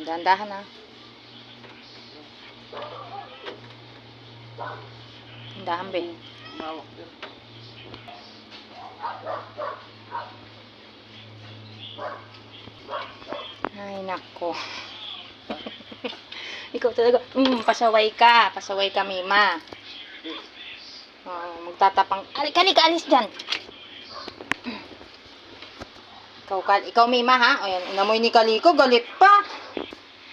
Dahan-dahan ha. Dahan be. Mawak yun. Ay, nako. Ikaw talaga, mm, pasaway ka. Pasaway ka, Mima. Oh, magtatapang. Ali, kali ka, alis dyan. Ikaw, kal, ikaw, Mima, ha? O yan, inamoy ni Kaliko, galit pa.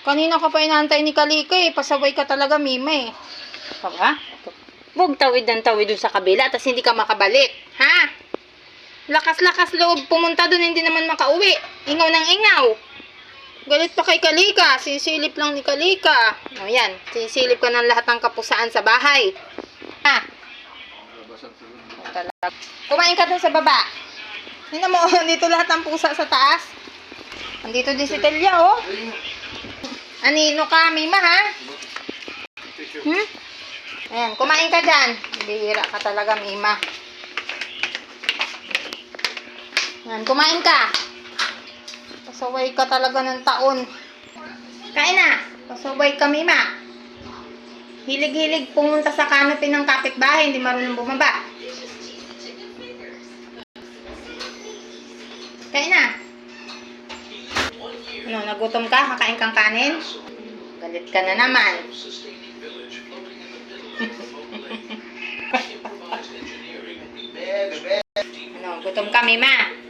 Kanina ka pa inaantay ni Kaliko, eh. Pasaway ka talaga, Mima, eh. Ha? Huwag tawid ng tawid dun sa kabila, tapos hindi ka makabalik. Ha? Lakas-lakas loob pumunta dun, hindi naman makauwi. Ingaw ng ingaw. Galit pa kay Kalika. Sisilip lang ni Kalika. O yan. Sisilip ka ng lahat ng kapusaan sa bahay. Ha? Kumain ka dun sa baba. Tingnan mo, dito lahat ng pusa sa taas. Andito din si Telia, oh. Anino ka, Mima, ha? Hmm? Ayan, kumain ka dyan. Bihira ka talaga, Mima. Ayan, kumain ka. Pasaway ka talaga ng taon. Kain na. Pasaway ka, Mima. Hilig-hilig pumunta sa canopy ng kapitbahay, hindi marunong bumaba. Kain na. Ano, nagutom ka? Kakain kang kanin? Galit ka na naman. Ano, gutom ka, Mima.